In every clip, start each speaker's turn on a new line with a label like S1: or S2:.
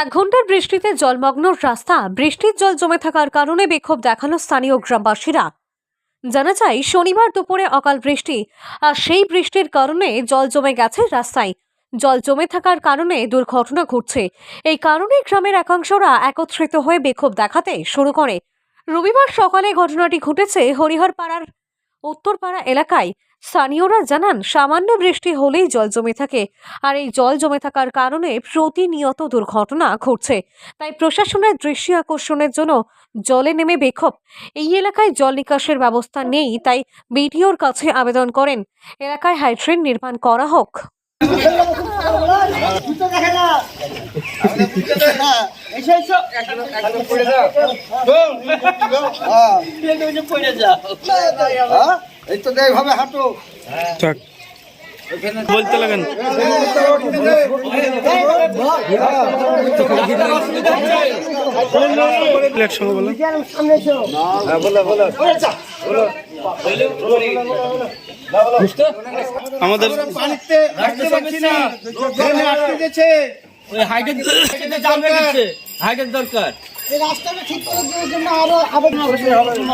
S1: এক ঘণ্টার বৃষ্টিতে জলমগ্ন রাস্তা, বৃষ্টির জল জমে থাকার কারণে বিক্ষোভ দেখাল স্থানীয় গ্রামবাসীরা। জানা যায়, শনিবার দুপুরে অকাল বৃষ্টি, আর সেই বৃষ্টির কারণে জল জমে গেছে রাস্তায়। জল জমে থাকার কারণে দুর্ঘটনা ঘটছে। এই কারণে গ্রামের একাংশরা একত্রিত হয়ে বিক্ষোভ দেখাতে শুরু করে। রবিবার সকালে ঘটনাটি ঘটেছে হরিহরপাড়ার উত্তরপাড়া এলাকায়। স্থানীয়রা জানান সামান্য বৃষ্টি হলেই জল জমে থাকে। আর এই জল জমে থাকার কারণে প্রতিনিয়ত দুর্ঘটনা ঘটছে। তাই প্রশাসনের দৃষ্টি আকর্ষণের জন্য জলে নেমে বিক্ষোভ এই এলাকায় জল নিকাশের ব্যবস্থা নেই তাই বিডিওর কাছে আবেদন করেন। এলাকায় হাইড্রেন নির্মাণ করা হোক।
S2: না এসো। এসো হ্যাঁ, এই তো দেখ ভাবে হাঁটো।
S3: থাক। বলতে লাগেন।
S2: এসো
S3: আমাদের
S2: পানিতে পারছি না। ট্রেনে আটকে গেছে
S4: দরকার।
S2: এই রাস্তাটা ঠিক করে দেওয়ার জন্য আরও আবেদন
S3: চাই আমাদের।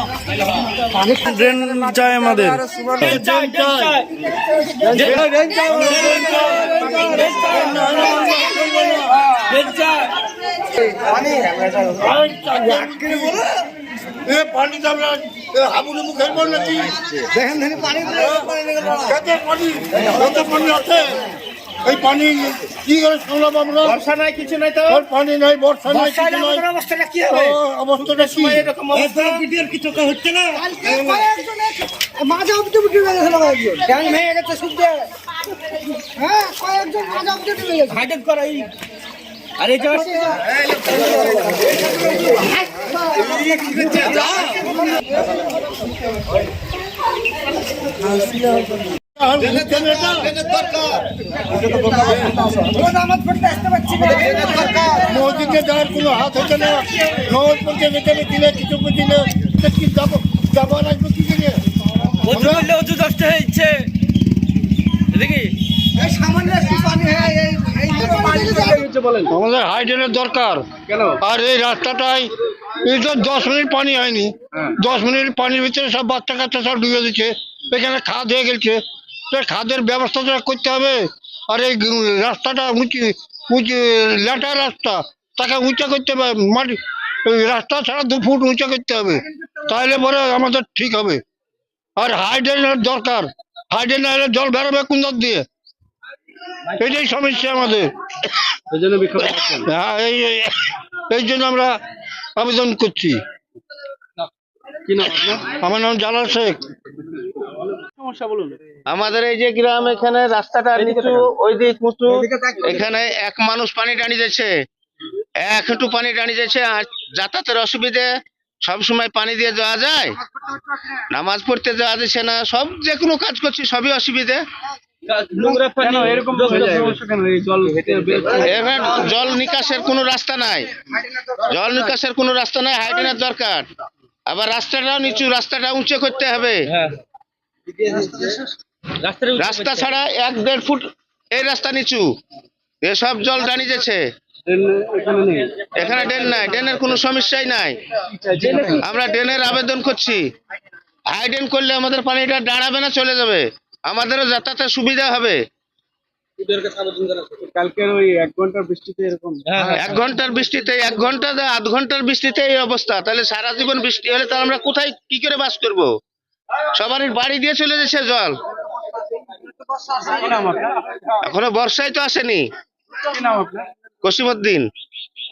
S2: দেখেন দেখেন পানি।
S5: এই পানি কি করে শুনলাম আমরা?
S2: বর্ষা নাই কিছু নাই তো।
S5: পানি নাই বর্ষা নাই কিছু নাই
S2: অবস্থাটা কি হবে?
S5: অবস্থাটা কি?
S2: মাঝে অব্দি উঠে গেছে কয়েকজন। ট্যাঙ্ক ভেঙে গেছে শুনতে হ্যাঁ কয়েকজন মাঝে অব্দি উঠে গেছে।
S4: হাইডেন করা এই। আরে
S5: আর কোনো হাত হচ্ছে না। দিলে কিছু দিলে কি যাব যাব লাগবে কি করে
S4: অজু করলে অজু দশটা হয়েছে দেখি
S2: সামান্য পানি হয়
S5: আমাদের হাইড্রেনের দরকার। আর এই রাস্তাটাই এই তো দশ মিনিট পানি হয়নি। দশ মিনিট পানির ভিতরে সব বাচ্চা কাচ্চা সব ডুবে দিচ্ছে। এখানে খাদ হয়ে গেছে। খাদের ব্যবস্থাটা করতে হবে। আর এই রাস্তাটা উঁচু উঁচু ল্যাটা রাস্তা তাকে উঁচা করতে হবে। মাটি রাস্তা ছাড়া দু ফুট উঁচা করতে হবে। তাহলে পরে আমাদের ঠিক হবে। আর হাইড্রেনের দরকার। হাইড্রেন হলে জল বেরোবে কোন দিক দিয়ে? এটাই সমস্যা আমাদের। হ্যাঁ এই এই- এই জন্য আমরা আবেদন করছি। আমার নাম জালাল শেখ।
S6: আমাদের এই যে গ্রাম এখানে রাস্তাটা নিচু ওই দিক উঁচু এখানে এক মানুষ পানি টানি যাচ্ছে এক হাঁটু পানি টানি যাচ্ছে আর যাতায়াতের অসুবিধে সব সময় পানি দিয়ে যাওয়া যায়। নামাজ পড়তে যাওয়া যাচ্ছে না সব যে কোনো কাজ করছি সবই অসুবিধে।
S4: সমস্যা জল
S6: নিকাশের কোনো রাস্তা নাই। জল নিকাশের কোনো রাস্তা নাই হাইডেনের দরকার। আবার রাস্তাটাও নিচু রাস্তাটা উঁচু করতে হবে।
S4: রাস্তার
S6: রাস্তা ছাড়া এক দেড় ফুট এই রাস্তা নিচু। এসব জল টানি যাচ্ছে এখানে ড্রেন নাই ড্রেনের কোনো সমস্যাই নাই। আমরা ড্রেনের আবেদন করছি। হাই ড্রেন করলে আমাদের পানিটা দাঁড়াবে না চলে যাবে। আমাদেরও যাতায়াতের সুবিধা হবে।
S3: এক ঘণ্টার বৃষ্টিতে
S6: এক ঘণ্টার বৃষ্টিতে এক ঘণ্টা আধ ঘণ্টার বৃষ্টিতে এই অবস্থা। তাহলে সারা জীবন বৃষ্টি হলে তাহলে আমরা কোথায় কি করে বাস করব? সবারই বাড়ি দিয়ে চলে যাচ্ছে জল। এখনও বর্ষায় তো আসেনি। কসিমুদ্দিন